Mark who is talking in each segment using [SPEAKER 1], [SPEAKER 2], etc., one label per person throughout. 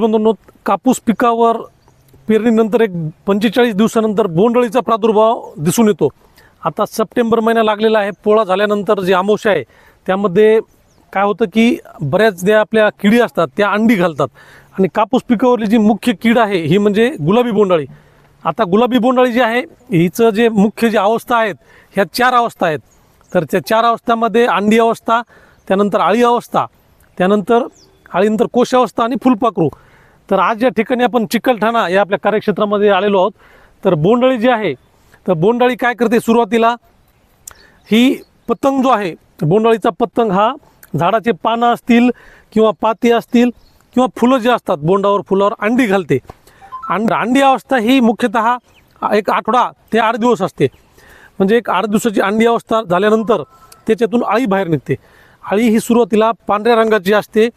[SPEAKER 1] बंधूंनो कापूस पिकावर पेरणीनंतर एक पंचेचाळीस दिवसानंतर बोंडअळीचा प्रादुर्भाव दिसून येतो. आता सप्टेंबर महिना लागलेला आहे. पोळा झाल्यानंतर जे आमोशा आहे त्यामध्ये काय होतं की बऱ्याच ज्या आपल्या किडी असतात त्या अंडी घालतात. आणि कापूस पिकावरली जी मुख्य कीड आहे ही म्हणजे गुलाबी बोंडाळी आता गुलाबी बोंडाळी जी आहे हिचं जे मुख्य जे अवस्था आहेत ह्या चार अवस्था आहेत. तर त्या चार अवस्थामध्ये अंडी अवस्था त्यानंतर आळी अवस्था त्यानंतर आळीनंतर कोशावस्था आणि फुलपाखरू. तर आज या ठिकाणी आपण चिकलठाणा या आपल्या कार्यक्षेत्रामध्ये आलेलो आहोत. तर बोंडअळी जी आहे तर बोंडाळी काय करते सुरुवातीला? ही पतंग जो आहे बोंडाळीचा पतंग हा झाडाचे पानं असतील किंवा पाती असतील किंवा फुलं जे असतात बोंडावर फुलावर अंडी घालते. अंड अंडी अवस्था ही मुख्यतः एक आठवडा ते आठ दिवस असते. म्हणजे एक आठ दिवसाची अंडी अवस्था झाल्यानंतर त्याच्यातून आळी बाहेर निघते. आळी ही सुरुवातीला पांढऱ्या रंगाची असते.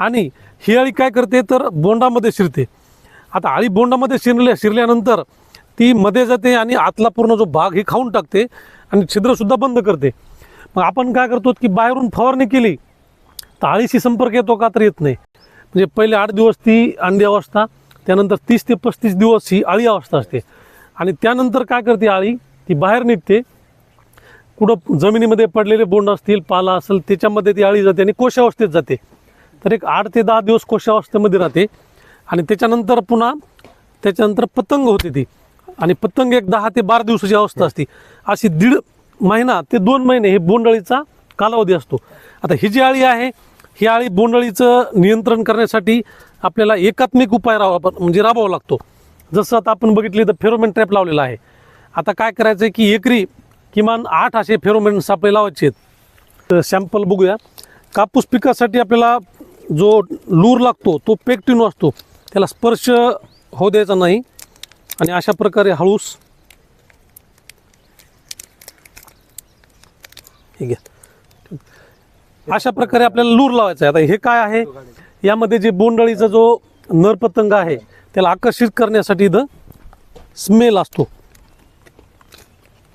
[SPEAKER 1] आणि ही अळी काय करते? तर बोंडामध्ये शिरते. आता अळी बोंडामध्ये शिरल्या शिरल्यानंतर ती मध्ये जाते आणि आतला पूर्ण जो भाग हे खाऊन टाकते आणि छिद्रसुद्धा बंद करते. मग आपण काय करतो की बाहेरून फवारणी केली तर अळीशी संपर्क येतो का तर येत नाही. म्हणजे पहिले आठ दिवस ती अंडी अवस्था त्यानंतर तीस ते पस्तीस दिवस ही अळी अवस्था असते. आणि त्यानंतर काय करते अळी? ती बाहेर निघते. कुठं जमिनीमध्ये पडलेले बोंड असतील पाला असेल त्याच्यामध्ये ती अळी जाते आणि कोशावस्थेत जाते. तर एक आठ ते दहा दिवस कोशावस्थेमध्ये राहते. आणि त्याच्यानंतर पुन्हा त्याच्यानंतर पतंग होते ती. आणि पतंग एक दहा ते बारा दिवसाची अवस्था असते. अशी दीड महिना ते दोन महिने हे बोंडअळीचा कालावधी असतो. आता ही जी आळी आहे ही आळी बोंडअळीचं नियंत्रण करण्यासाठी आपल्याला एकात्मिक उपाय राहावा म्हणजे राबवावा लागतो. जसं आता आपण बघितले तर फेरोमेन ट्रॅप लावलेला आहे. आता काय करायचं आहे की एकरी किमान आठ असे फेरोमेन सापळे लावायचे आहेत. तर सॅम्पल बघूया. कापूस पिकासाठी आपल्याला जो लूर लागतो तो पेक्टिनो असतो त्याला स्पर्श होऊ द्यायचा नाही. आणि अशा प्रकारे हळूस ठीक घ्या. अशा प्रकारे आपल्याला लूर लावायचा आहे. आता हे काय आहे? यामध्ये जे बोंडळीचा जो नरपतंग आहे त्याला आकर्षित करण्यासाठी इथं स्मेल असतो.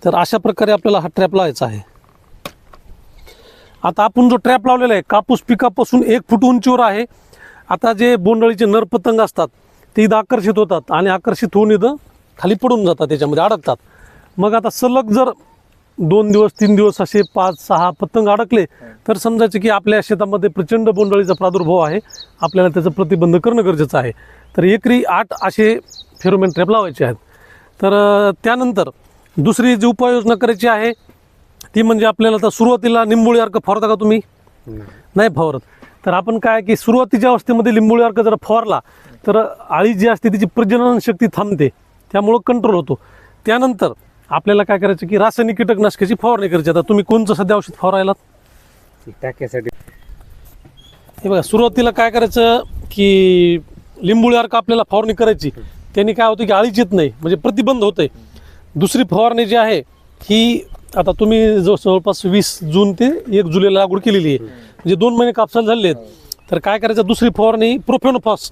[SPEAKER 1] तर अशा प्रकारे आपल्याला हा ट्रॅप लावायचा आहे. आता आपण जो ट्रॅप लावलेला आहे कापूस पिकापासून एक फूट उंचीवर आहे. आता जे बोंडअळीचे नरपतंग असतात ते इथं आकर्षित होतात आणि आकर्षित होऊन इथं खाली पडून जातात त्याच्यामध्ये अडकतात. मग आता सलग जर दोन दिवस तीन दिवस असे पाच सहा पतंग अडकले तर समजायचं की आपल्या शेतामध्ये प्रचंड बोंडअळीचा प्रादुर्भाव आहे. आपल्याला त्याचा प्रतिबंध करणं गरजेचं आहे. तर एकरी आठ असे फेरोमेन ट्रॅप लावायचे आहेत. तर त्यानंतर दुसरी जी उपाययोजना करायची आहे ती म्हणजे आपल्याला आता सुरुवातीला निंबोळी अर्क फवारता का तुम्ही? नाही फवारत. तर आपण काय की सुरुवातीच्या अवस्थेमध्ये लिंबोळी अर्क जर फवारला तर आळी जी असते तिची प्रजनन शक्ती थांबते. त्यामुळं कंट्रोल होतो. त्यानंतर आपल्याला काय करायचं की रासायनिक कीटकनाशकाची फवारणी करायची. आता तुम्ही कोणचं सध्या औषध फवारायला
[SPEAKER 2] टाक्यासाठी.
[SPEAKER 1] हे बघा सुरुवातीला काय करायचं की लिंबोळी अर्क आपल्याला फवारणी करायची. त्यांनी काय होतं की आळीच येत नाही म्हणजे प्रतिबंध होतंय. दुसरी फवारणी जी आहे ही आता तुम्ही जो जवळपास वीस जून ते एक जुलैला लागवड केलेली आहे म्हणजे दोन महिने कापसाला झालेले आहेत तर काय करायचं? दुसरी फवारणी प्रोफेनोफॉस.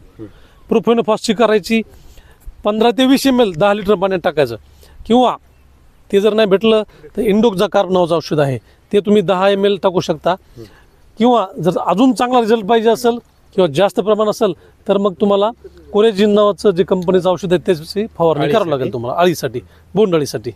[SPEAKER 1] प्रोफेनोफॉसची करायची पंधरा ते वीस एम एल दहा लिटर पाण्यात टाकायचं. किंवा ते जर नाही भेटलं तर इंडोकचा कार्ब नावाचं औषध आहे. ते तुम्ही दहा एम एल टाकू शकता. किंवा जर अजून चांगला रिझल्ट पाहिजे असेल किंवा जास्त प्रमाण असेल तर मग तुम्हाला कोरेजिन नावाचं जे कंपनीचं औषध आहे त्याची फवारणी करावं लागेल तुम्हाला अळीसाठी बोंडअळीसाठी.